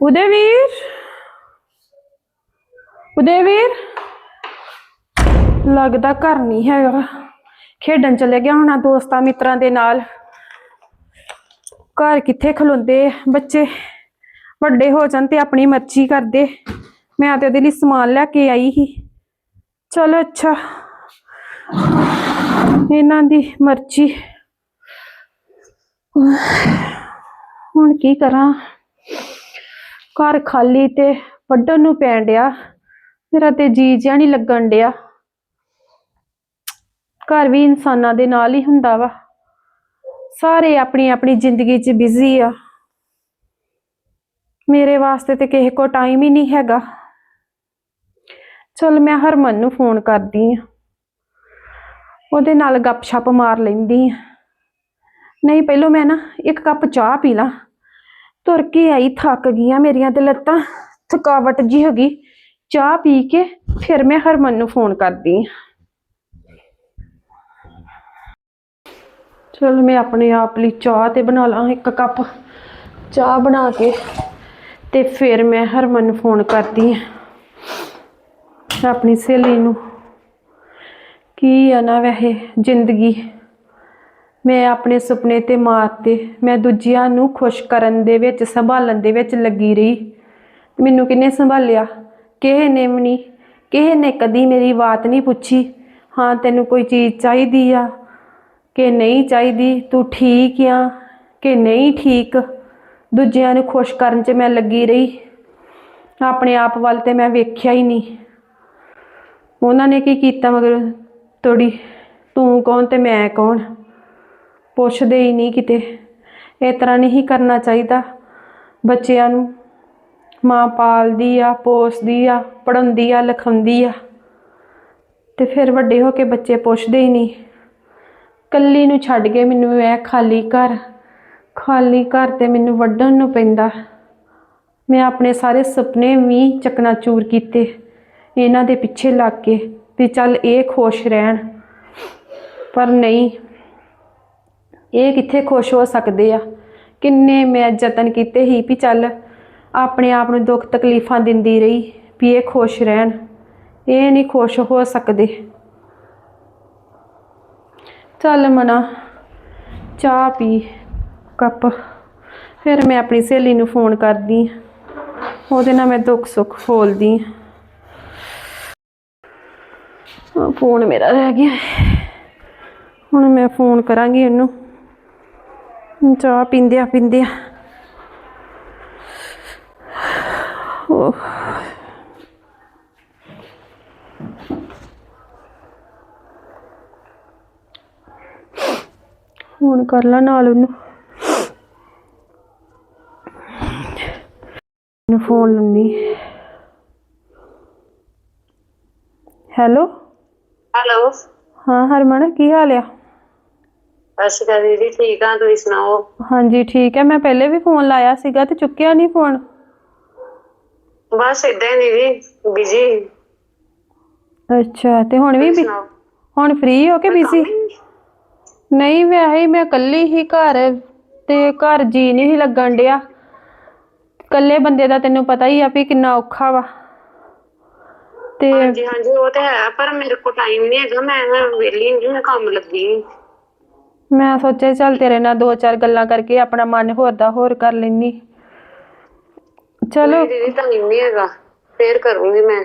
ਉਦੇਵੀਰ ਉਦੇਵੀਰ ਲੱਗਦਾ ਘਰ ਨਹੀਂ ਹੈਗਾ ਖੇਡਣ ਚਲੇ ਗਿਆ ਹੋਣਾ ਦੋਸਤਾਂ ਮਿੱਤਰਾਂ ਦੇ ਨਾਲ। ਘਰ ਕਿੱਥੇ ਖਲੋਂਦੇ ਬੱਚੇ? ਵੱਡੇ ਹੋ ਜਾਣ ਤੇ ਆਪਣੀ ਮਰਜ਼ੀ ਕਰਦੇ। ਮੈਂ ਤੇ ਉਹਦੇ ਲਈ ਸਮਾਨ ਲੈ ਕੇ ਆਈ ਸੀ। ਚਲੋ ਅੱਛਾ। ਇਹਨਾਂ ਦੀ ਮਰਜ਼ੀ। ਹੁਣ ਕੀ ਕਰਾਂ? ਘਰ ਖਾਲੀ ਤੇ ਵੱਢਣ ਨੂੰ ਪੈਣ ਡਿਆ। ਮੇਰਾ ਤੇ ਜੀ ਜਿਹਾ ਨਹੀਂ ਲੱਗਣ ਡਿਆ। ਘਰ ਵੀ ਇਨਸਾਨਾਂ ਦੇ ਨਾਲ ਹੀ ਹੁੰਦਾ ਵਾ। ਸਾਰੇ ਆਪਣੀ ਆਪਣੀ ਜ਼ਿੰਦਗੀ 'ਚ ਬਿਜ਼ੀ ਆ। ਮੇਰੇ ਵਾਸਤੇ ਤੇ ਕਿਸੇ ਕੋ ਟਾਈਮ ਹੀ ਨਹੀਂ ਹੈਗਾ। ਚਲ ਮੈਂ ਹਰਮਨ ਨੂੰ ਫੋਨ ਕਰਦੀ ਆ। ਉਹਦੇ ਨਾਲ ਗੱਪਸ਼ਪ ਮਾਰ ਲੈਂਦੀ ਆ। ਨਹੀਂ, ਪਹਿਲਾਂ ਮੈਂ ਨਾ ਇੱਕ ਕੱਪ ਚਾਹ ਪੀ ਲਾਂ। ਤੁਰ ਕੇ ਆਈ, ਥੱਕ ਗਈਆਂ ਮੇਰੀਆਂ ਤੇ ਲੱਤਾਂ। ਥਕਾਵਟ ਜੀ ਹੋ ਗਈ। ਚਾਹ ਪੀ ਕੇ ਫਿਰ ਮੈਂ ਹਰਮਨ ਨੂੰ ਫੋਨ ਕਰਦੀ ਆ ਚਲ ਮੈਂ ਆਪਣੇ ਆਪ ਲਈ ਚਾਹ ਤੇ ਬਣਾ ਲਾਂ, ਇੱਕ ਕੱਪ ਚਾਹ ਬਣਾ ਕੇ ਤੇ ਫਿਰ ਮੈਂ ਹਰਮਨ ਨੂੰ ਫੋਨ ਕਰਦੀ ਆ ਆਪਣੀ ਸਹੇਲੀ ਨੂੰ। ਕੀ ਆ ਨਾ ਵੈਸੇ ਜ਼ਿੰਦਗੀ। ਮੈਂ ਆਪਣੇ ਸੁਪਨੇ ਤੇ ਮਾਰਤੇ ਮੈਂ ਦੂਜਿਆਂ ਨੂੰ ਖੁਸ਼ ਕਰਨ ਦੇ ਵਿੱਚ, ਸੰਭਾਲਣ ਦੇ ਵਿੱਚ ਲੱਗੀ ਰਹੀ। ਮੈਨੂੰ ਕਿੰਨੇ ਸੰਭਾਲਿਆ? ਕਿਸੇ ਨੇ ਵੀ ਨਹੀਂ ਕਿਸੇ ਨੇ ਕਦੀ ਮੇਰੀ ਬਾਤ ਨਹੀਂ ਪੁੱਛੀ। ਹਾਂ, ਤੈਨੂੰ ਕੋਈ ਚੀਜ਼ ਚਾਹੀਦੀ ਆ? ਕਿ ਨਹੀਂ ਚਾਹੀਦੀ? ਤੂੰ ਠੀਕ ਆ? ਕਿ ਨਹੀਂ ਠੀਕ? ਦੂਜਿਆਂ ਨੂੰ ਖੁਸ਼ ਕਰਨ 'ਚ ਮੈਂ ਲੱਗੀ ਰਹੀ। ਆਪਣੇ ਆਪ ਵੱਲ ਤੇ ਮੈਂ ਵੇਖਿਆ ਹੀ ਨਹੀਂ। ਉਹਨਾਂ ਨੇ ਕੀ ਕੀਤਾ ਮਗਰ? ਤੋੜੀ, ਤੂੰ ਕੌਣ ਤੇ ਮੈਂ ਕੌਣ? ਪੁੱਛਦੇ ਹੀ ਨਹੀਂ ਕਿਤੇ। ਇਸ ਤਰ੍ਹਾਂ ਨਹੀਂ ਕਰਨਾ ਚਾਹੀਦਾ। ਬੱਚਿਆਂ ਨੂੰ ਮਾਂ ਪਾਲਦੀ ਆ, ਪੋਸਦੀ ਆ ਪੜਾਉਂਦੀ ਆ, ਲਿਖਾਉਂਦੀ ਆ। ਤੇ ਫਿਰ ਵੱਡੇ ਹੋ ਕੇ ਬੱਚੇ ਪੁੱਛਦੇ ਹੀ ਨਹੀਂ। ਕੱਲੀ ਨੂੰ ਛੱਡ ਕੇ ਮੈਨੂੰ ਇਹ ਖਾਲੀ ਘਰ ਖਾਲੀ ਘਰ ਤੇ ਮੈਨੂੰ ਵੱਢਣ ਨੂੰ ਪੈਂਦਾ। ਮੈਂ ਆਪਣੇ ਸਾਰੇ ਸੁਪਨੇ ਵੀ ਚਕਨਾਚੂਰ ਕੀਤੇ, ਇਹਨਾਂ ਦੇ ਪਿੱਛੇ ਲੱਗ ਕੇ ਵੀ ਚੱਲ ਇਹ ਖੁਸ਼ ਰਹਿਣ। ਪਰ ਨਹੀਂ ਇਹ ਕਿੱਥੇ ਖੁਸ਼ ਹੋ ਸਕਦੇ ਆ? ਕਿੰਨੇ ਮੈਂ ਯਤਨ ਕੀਤੇ ਹੀ ਵੀ ਚੱਲ, ਆਪਣੇ ਆਪ ਨੂੰ ਦੁੱਖ ਤਕਲੀਫਾਂ ਦਿੰਦੀ ਰਹੀ ਵੀ ਇਹ ਖੁਸ਼ ਰਹਿਣ। ਇਹ ਨਹੀਂ ਖੁਸ਼ ਹੋ ਸਕਦੇ। ਚੱਲ ਮਨਾ, ਚਾਹ ਪੀ, ਕੱਪ। ਫਿਰ ਮੈਂ ਆਪਣੀ ਸਹੇਲੀ ਨੂੰ ਫੋਨ ਕਰਦੀ ਆਂ। ਉਹਦੇ ਨਾਲ ਮੈਂ ਦੁੱਖ ਸੁੱਖ ਫੋਲਦੀ ਆਂ। ਫੋਨ ਮੇਰਾ ਰਹਿ ਗਿਆ। ਹੁਣ ਮੈਂ ਫੋਨ ਕਰਾਂਗੀ ਉਹਨੂੰ। ਚਾਹ ਪੀਂਦਿਆਂ ਪੀਂਦਿਆਂ। ਓਹ। ਫੋਨ ਕਰ ਲਾ ਨਾਲ ਉਹਨੂੰ। ਨੂੰ ਫੋਨ ਲੰਨੀ ਹੈਲੋ। ਹੈਲੋ। ਹਾਂ ਹਰਮਨ ਕੀ ਹਾਲ ਆ? ਅਸ਼ਕਾ ਦੀਦੀ ਠੀਕ ਆ? ਤੁਸੀਂ ਸੁਣਾਓ? ਹਾਂਜੀ ਠੀਕ ਹੈ। ਮੈਂ ਪਹਿਲੇ ਵੀ ਫੋਨ ਲਾਇਆ ਸੀਗਾ ਤੇ ਚੁੱਕਿਆ ਨਹੀਂ ਫੋਨ। ਬਸ ਇਦਾਂ ਹੀ ਦੀਦੀ ਬਿਜ਼ੀ ਅੱਛਾ ਤੇ ਹੁਣ ਵੀ ਸੁਣਾਓ? ਹੁਣ ਫ੍ਰੀ ਹੋ ਕੇ ਬਿਜ਼ੀ ਨਹੀਂ ਵੈਸੇ ਹੀ ਮੈਂ ਇਕੱਲੀ ਹੀ ਘਰ ਤੇ ਘਰ ਜੀ ਨਹੀਂ ਸੀ ਲੱਗਣ ਡਿਆ। ਇਕੱਲੇ ਬੰਦੇ ਦਾ ਤੈਨੂੰ ਪਤਾ ਹੀ ਆ ਵੀ ਕਿੰਨਾ ਔਖਾ ਵਾ। ਤੇ ਹਾਂਜੀ ਹਾਂਜੀ ਉਹ ਤੇ ਹੈ ਪਰ ਮੇਰੇ ਕੋਲ ਟਾਈਮ ਨਹੀਂ ਹੈਗਾ। ਮੈਂ ਨਾ ਵਿਹਲੀ ਨਹੀਂ ਮੈਂ ਕੰਮ ਲੱਗੀ। ਮੈਂ ਸੋਚਿਆ ਚੱਲ ਤੇਰੇ ਨਾਲ ਦੋ ਚਾਰ ਗੱਲਾਂ ਕਰਕੇ ਆਪਣਾ ਮਨ ਹੋਰ ਦਾ ਹੋਰ ਕਰ ਲੈਨੀ ਚਲੋ। ਨਹੀਂ ਦੀਦੀ ਟਾਈਮ ਨਹੀਂ ਹੈਗਾ। ਫੇਰ ਕਰੂੰਗੀ ਮੈਂ।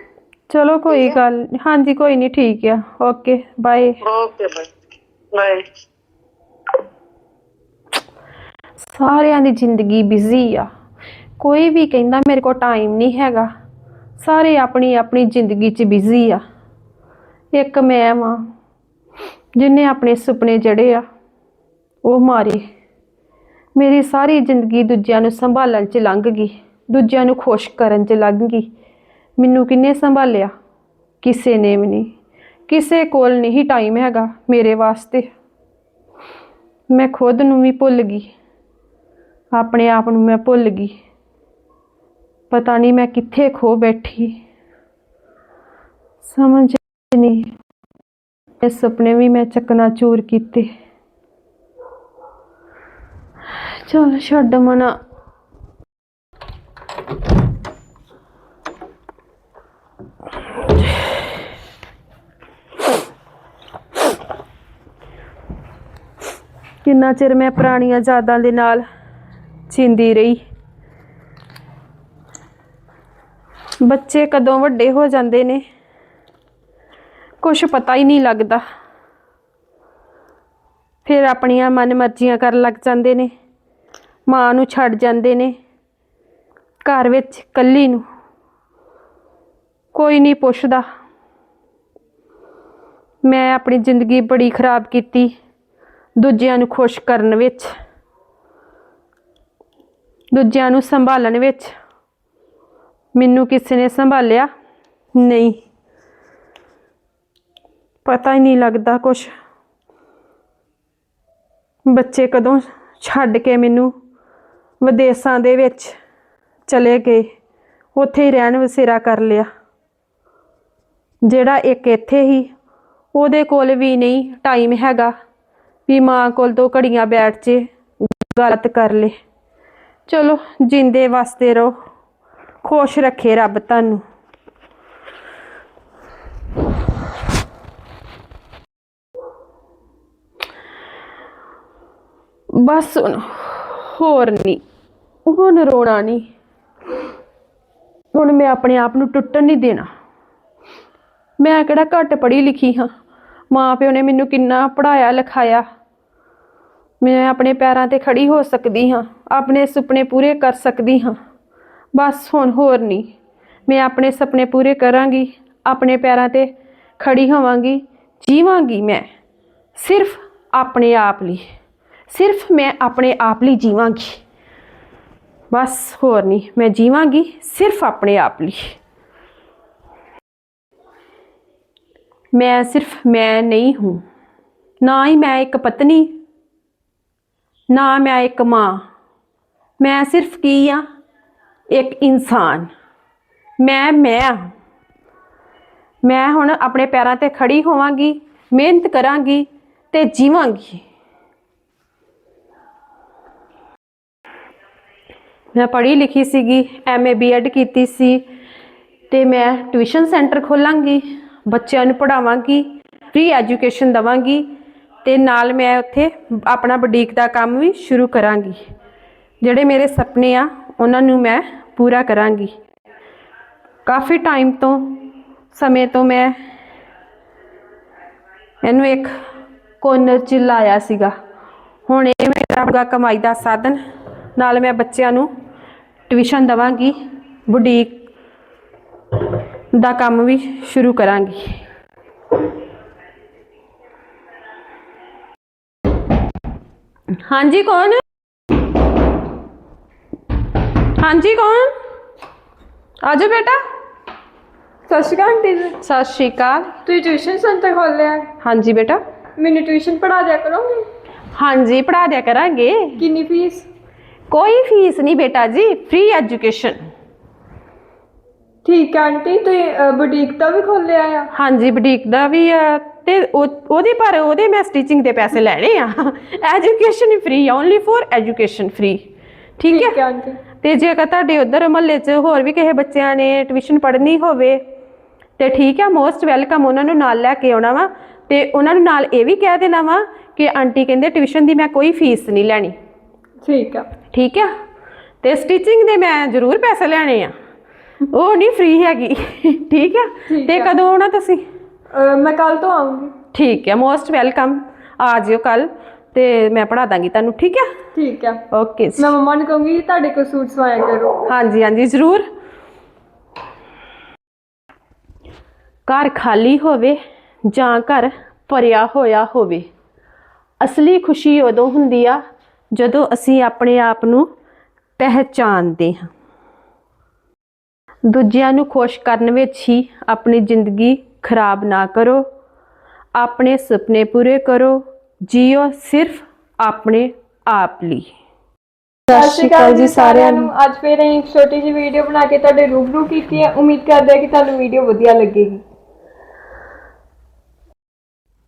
ਚਲੋ ਕੋਈ ਗੱਲ ਹਾਂਜੀ ਕੋਈ ਨਹੀਂ ਠੀਕ ਆ। Okay bye. Okay bye. Bye. ਸਾਰਿਆਂ ਦੀ ਜ਼ਿੰਦਗੀ ਬਿਜ਼ੀ ਆ। ਕੋਈ ਵੀ ਕਹਿੰਦਾ ਮੇਰੇ ਕੋਲ ਟਾਈਮ ਨਹੀਂ ਹੈਗਾ। ਸਾਰੇ ਆਪਣੀ ਆਪਣੀ ਜ਼ਿੰਦਗੀ 'ਚ ਬਿਜ਼ੀ ਆ। ਇੱਕ ਮੈਂ ਵਾਂ ਜਿਨੇ ਆਪਣੇ ਸੁਪਨੇ ਜੜੇ ਆ। ਉਹ ਮਾਰੇ। ਮੇਰੀ ਸਾਰੀ ਜ਼ਿੰਦਗੀ ਦੂਜਿਆਂ ਨੂੰ ਸੰਭਾਲਣ 'ਚ ਲੰਘ ਗਈ, ਦੂਜਿਆਂ ਨੂੰ ਖੁਸ਼ ਕਰਨ 'ਚ ਲੰਘ ਗਈ। ਮੈਨੂੰ ਕਿੰਨੇ ਸੰਭਾਲਿਆ? ਕਿਸੇ ਨੇ ਵੀ ਨਹੀਂ। ਕਿਸੇ ਕੋਲ ਨਹੀਂ ਟਾਈਮ ਹੈਗਾ ਮੇਰੇ ਵਾਸਤੇ। ਮੈਂ ਖੁਦ ਨੂੰ ਵੀ ਭੁੱਲ ਗਈ। ਆਪਣੇ ਆਪ ਨੂੰ ਮੈਂ ਭੁੱਲ ਗਈ। ਪਤਾ ਨਹੀਂ ਮੈਂ ਕਿੱਥੇ ਖੋ ਬੈਠੀ। ਸਮਝ ਨਹੀਂ। ਇਹ ਸੁਪਨੇ ਵੀ ਮੈਂ ਚੱਕਣਾ ਚੂਰ ਕੀਤੇ। ਚਲ ਛੱਡ ਮਨਾ। ਕਿੰਨਾ ਚਿਰ ਮੈਂ ਪੁਰਾਣੀਆਂ ਯਾਦਾਂ ਦੇ ਨਾਲ ਜਿੰਦੀ ਰਹੀ। ਬੱਚੇ ਕਦੋਂ ਵੱਡੇ ਹੋ ਜਾਂਦੇ ਨੇ ਕੁਝ ਪਤਾ ਹੀ ਨਹੀਂ ਲੱਗਦਾ। ਫਿਰ ਆਪਣੀਆਂ ਮਨ ਮਰਜ਼ੀਆਂ ਕਰਨ ਲੱਗ ਜਾਂਦੇ ਨੇ। ਮਾਂ ਨੂੰ ਛੱਡ ਜਾਂਦੇ ਨੇ। ਘਰ ਵਿੱਚ ਇਕੱਲੀ ਨੂੰ ਕੋਈ ਨਹੀਂ ਪੁੱਛਦਾ। ਮੈਂ ਆਪਣੀ ਜ਼ਿੰਦਗੀ ਬੜੀ ਖਰਾਬ ਕੀਤੀ ਦੂਜਿਆਂ ਨੂੰ ਖੁਸ਼ ਕਰਨ ਵਿੱਚ, ਦੂਜਿਆਂ ਨੂੰ ਸੰਭਾਲਣ ਵਿੱਚ। ਮੈਨੂੰ ਕਿਸੇ ਨੇ ਸੰਭਾਲਿਆ ਨਹੀਂ। ਪਤਾ ਹੀ ਨਹੀਂ ਲੱਗਦਾ ਕੁਛ। ਬੱਚੇ ਕਦੋਂ ਛੱਡ ਕੇ ਮੈਨੂੰ ਵਿਦੇਸ਼ਾਂ ਦੇ ਵਿੱਚ ਚਲੇ ਗਏ। ਉੱਥੇ ਹੀ ਰਹਿਣ ਵਸੇਰਾ ਕਰ ਲਿਆ। ਜਿਹੜਾ ਇੱਕ ਇੱਥੇ ਹੀ, ਉਹਦੇ ਕੋਲ ਵੀ ਨਹੀਂ ਟਾਈਮ ਹੈਗਾ ਵੀ ਮਾਂ ਕੋਲ ਦੋ ਘੜੀਆਂ ਬੈਠ ਜੇ, ਗਲਤ ਕਰ ਲੇ। ਚਲੋ, ਜਿੰਦੇ ਵਾਸਤੇ ਰਹੋ। ਖੁਸ਼ ਰੱਖੇ ਰੱਬ ਤੁਹਾਨੂੰ। ਬਸ ਹੁਣ ਹੋਰ ਨਹੀਂ। ਹੁਣ ਰੋਣਾ ਨਹੀਂ ਹੁਣ ਮੈਂ ਆਪਣੇ ਆਪ ਨੂੰ ਟੁੱਟਣ ਨਹੀਂ ਦੇਣਾ। ਮੈਂ ਕਿਹੜਾ ਘੱਟ ਪੜ੍ਹੀ ਲਿਖੀ ਹਾਂ। ਮਾਂ ਪਿਓ ਨੇ ਮੈਨੂੰ ਕਿੰਨਾ ਪੜਾਇਆ ਲਿਖਾਇਆ। ਮੈਂ ਆਪਣੇ ਪੈਰਾਂ ਤੇ ਖੜੀ ਹੋ ਸਕਦੀ ਹਾਂ। ਆਪਣੇ ਸੁਪਨੇ ਪੂਰੇ ਕਰ ਸਕਦੀ ਹਾਂ। ਬਸ ਹੁਣ ਹੋਰ ਨਹੀਂ ਮੈਂ ਆਪਣੇ ਸੁਪਨੇ ਪੂਰੇ ਕਰਾਂਗੀ। ਆਪਣੇ ਪੈਰਾਂ ਤੇ ਖੜੀ ਹੋਵਾਂਗੀ। ਜੀਵਾਂਗੀ ਮੈਂ। ਸਿਰਫ ਆਪਣੇ ਆਪ ਲਈ। ਸਿਰਫ ਮੈਂ ਆਪਣੇ ਆਪ ਲਈ ਜੀਵਾਂਗੀ। ਬਸ ਹੋਰ ਨਹੀਂ ਮੈਂ ਜੀਵਾਂਗੀ ਸਿਰਫ ਆਪਣੇ ਆਪ ਲਈ। ਮੈਂ ਸਿਰਫ ਮੈਂ ਨਹੀਂ ਹੂੰ, ਨਾ ਹੀ ਮੈਂ ਇੱਕ ਪਤਨੀ, ਨਾ ਮੈਂ ਇੱਕ ਮਾਂ। ਮੈਂ ਸਿਰਫ ਕੀ ਆ? ਇੱਕ ਇਨਸਾਨ। ਮੈਂ ਮੈਂ ਹਾਂ। ਮੈਂ ਹੁਣ ਆਪਣੇ ਪੈਰਾਂ ਤੇ ਖੜੀ ਹੋਵਾਂਗੀ, ਮਿਹਨਤ ਕਰਾਂਗੀ ਤੇ ਜੀਵਾਂਗੀ। ਮੈਂ ਪੜ੍ਹੀ ਲਿਖੀ ਸੀਗੀ ਐਮਏ ਬੀਐਡ ਕੀਤੀ ਸੀ ਤੇ ਮੈਂ ਟਿਊਸ਼ਨ ਸੈਂਟਰ ਖੋਲਾਂਗੀ, ਬੱਚਿਆਂ ਨੂੰ ਪੜ੍ਹਾਵਾਂਗੀ ਫ੍ਰੀ ਐਜੂਕੇਸ਼ਨ ਦਵਾਂਗੀ ਤੇ ਨਾਲ ਮੈਂ ਉੱਥੇ ਆਪਣਾ ਬੁਟੀਕ ਦਾ ਕੰਮ ਵੀ ਸ਼ੁਰੂ ਕਰਾਂਗੀ। ਜਿਹੜੇ ਮੇਰੇ ਸੁਪਨੇ ਆ, ਉਹਨਾਂ ਨੂੰ ਮੈਂ ਪੂਰਾ ਕਰਾਂਗੀ। ਕਾਫੀ ਟਾਈਮ ਤੋਂ, ਸਮੇਂ ਤੋਂ ਮੈਂ ਇਹਨੂੰ ਇੱਕ ਕੋਨਰ 'ਚ ਲਾਇਆ ਸੀਗਾ। ਹੁਣ ਇਹ ਮੇਰਾ ਆਪਣਾ ਕਮਾਈ ਦਾ ਸਾਧਨ ਨਾਲ ਮੈਂ ਬੱਚਿਆਂ ਨੂੰ ਟਿਊਸ਼ਨ ਦਵਾਂਗੀ ਬੁਟੀਕ ਦਾ ਕੰਮ ਵੀ ਸ਼ੁਰੂ ਕਰਾਂਗੀ। ਹਾਂਜੀ ਕੌਣ? ਹਾਂਜੀ ਕੌਣ? ਆਜੋ ਬੇਟਾ। ਸਤਿ ਸ਼੍ਰੀ ਅਕਾਲ ਆਂਟੀ ਜੀ। ਸਤਿ ਸ਼੍ਰੀ ਅਕਾਲ। ਤੁਸੀਂ ਟਿਊਸ਼ਨ ਸੈਂਟਰ ਖੋਲ੍ਹਿਆ ਹੈ ਹਾਂਜੀ ਬੇਟਾ। ਮੈਨੂੰ ਟਿਊਸ਼ਨ ਪੜ੍ਹਾ ਦਿਆ ਕਰੋਗੇ? ਹਾਂਜੀ ਪੜ੍ਹਾ ਦਿਆ ਕਰਾਂਗੇ। ਕਿੰਨੀ ਫੀਸ? ਕੋਈ ਫੀਸ ਨਹੀਂ ਬੇਟਾ ਜੀ ਫ੍ਰੀ ਐਜੂਕੇਸ਼ਨ ਠੀਕ ਹੈ ਆਂਟੀ ਤੁਸੀਂ ਬੁਟੀਕ ਦਾ ਵੀ ਖੋਲ੍ਹਿਆ ਆ? ਹਾਂਜੀ ਬੁਟੀਕ ਦਾ ਵੀ ਆ ਤੇ ਉਹ- ਉਹਦੇ ਪਰ ਉਹਦੇ ਮੈਂ ਸਟਿਚਿੰਗ ਦੇ ਪੈਸੇ ਲੈਣੇ ਆ। Education free only for education free ਠੀਕ ਹੈ? ਆਂਟੀ। ਤੇ ਜੇਕਰ ਤੁਹਾਡੇ ਉਧਰ ਮਹੱਲੇ 'ਚ ਹੋਰ ਵੀ ਕਿਸੇ ਬੱਚਿਆਂ ਨੇ ਟਿਊਸ਼ਨ ਪੜ੍ਹਨੀ ਹੋਵੇ ਤੇ ਠੀਕ ਹੈ ਮੋਸਟ ਵੈਲਕਮ ਉਹਨਾਂ ਨੂੰ ਨਾਲ ਲੈ ਕੇ ਆਉਣਾ ਵਾ। ਤੇ ਉਹਨਾਂ ਨੂੰ ਨਾਲ ਇਹ ਵੀ ਕਹਿ ਦੇਣਾ ਵਾ ਕਿ ਆਂਟੀ ਕਹਿੰਦੇ ਟਿਊਸ਼ਨ ਦੀ ਮੈਂ ਕੋਈ ਫੀਸ ਨਹੀਂ ਲੈਣੀ। ਠੀਕ ਹੈ। ਠੀਕ ਆ? ਤੇ ਸਟਿਚਿੰਗ ਦੇ ਮੈਂ ਜ਼ਰੂਰ ਪੈਸੇ ਲੈਣੇ ਆ। ਉਹ ਨਹੀਂ ਫ੍ਰੀ ਹੈਗੀ। ਠੀਕ ਆ? ਤੇ ਆ। ਕਦੋਂ ਆਉਣਾ ਤੁਸੀਂ? ਮੈਂ ਕੱਲ ਤੋਂ ਆਉਂਗੀ ਠੀਕ ਹੈ ਮੋਸਟ ਵੈਲਕਮ ਆ ਜਿਓ ਕੱਲ ਤੇ ਮੈਂ ਪੜਾ ਦਾਂਗੀ ਤੁਹਾਨੂੰ ਠੀਕ ਹੈ ਠੀਕ ਹੈ ਓਕੇ ਮੈਂ ਮੰਮਾ ਨੂੰ ਕਹੂੰਗੀ ਤੁਹਾਡੇ ਕੋਲ ਸੂਟ ਸਵਾਇਆ ਕਰੋ। ਹਾਂਜੀ ਹਾਂਜੀ ਜ਼ਰੂਰ। ਘਰ ਖਾਲੀ ਹੋਵੇ ਜਾਂ ਘਰ ਭਰਿਆ ਹੋਇਆ ਹੋਵੇ ਅਸਲੀ ਖੁਸ਼ੀ ਉਦੋਂ ਹੁੰਦੀ ਆ ਜਦੋਂ ਅਸੀਂ ਆਪਣੇ ਆਪ ਨੂੰ ਪਹਿਚਾਨਦੇ ਹਾਂ। ਦੂਜਿਆਂ ਨੂੰ ਖੁਸ਼ ਕਰਨ ਵਿੱਚ ਹੀ ਆਪਣੀ ਜ਼ਿੰਦਗੀ ਖਰਾਬ ਨਾ ਕਰੋ। ਆਪਣੇ ਸੁਪਨੇ ਪੂਰੇ ਕਰੋ। ਜੀਓ ਸਿਰਫ ਆਪਣੇ ਆਪ ਲਈ। ਸਤਿ ਸ਼੍ਰੀ ਅਕਾਲ ਜੀ ਸਾਰਿਆਂ ਨੂੰ। ਅੱਜ ਫੇਰ ਇੱਕ ਛੋਟੀ ਜਿਹੀ ਵੀਡੀਓ ਬਣਾ ਕੇ ਤੁਹਾਡੇ ਰੂਬਰੂ ਕੀਤੀ ਹੈ। ਉਮੀਦ ਕਰਦੇ ਹਾਂ ਕਿ ਤੁਹਾਨੂੰ ਵੀਡੀਓ ਵਧੀਆ ਲੱਗੇਗੀ।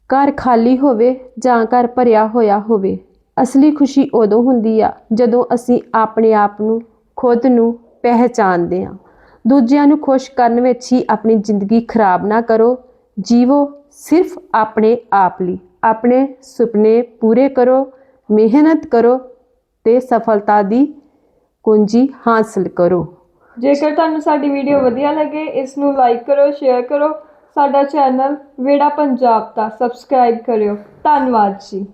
ਘਰ ਖਾਲੀ ਹੋਵੇ ਜਾਂ ਘਰ ਭਰਿਆ ਹੋਇਆ ਹੋਵੇ ਅਸਲੀ ਖੁਸ਼ੀ ਉਦੋਂ ਹੁੰਦੀ ਆ ਜਦੋਂ ਅਸੀਂ ਆਪਣੇ ਆਪ ਨੂੰ, ਖੁਦ ਨੂੰ ਪਹਿਚਾਣਦੇ ਹਾਂ। ਦੂਜਿਆਂ ਨੂੰ ਖੁਸ਼ ਕਰਨ ਵਿੱਚ ਹੀ ਆਪਣੀ ਜ਼ਿੰਦਗੀ ਖਰਾਬ ਨਾ ਕਰੋ। ਜੀਵੋ ਸਿਰਫ ਆਪਣੇ ਆਪ ਲਈ। ਆਪਣੇ ਸੁਪਨੇ ਪੂਰੇ ਕਰੋ, ਮਿਹਨਤ ਕਰੋ ਤੇ ਸਫਲਤਾ ਦੀ ਕੁੰਜੀ ਹਾਸਲ ਕਰੋ। ਜੇਕਰ ਤੁਹਾਨੂੰ ਸਾਡੀ ਵੀਡੀਓ ਵਧੀਆ ਲੱਗੇ, ਇਸ ਨੂੰ ਲਾਈਕ ਕਰੋ, ਸ਼ੇਅਰ ਕਰੋ। ਸਾਡਾ ਚੈਨਲ ਵੇੜਾ ਪੰਜਾਬ ਦਾ ਸਬਸਕ੍ਰਾਈਬ ਕਰਿਓ। ਧੰਨਵਾਦ ਜੀ।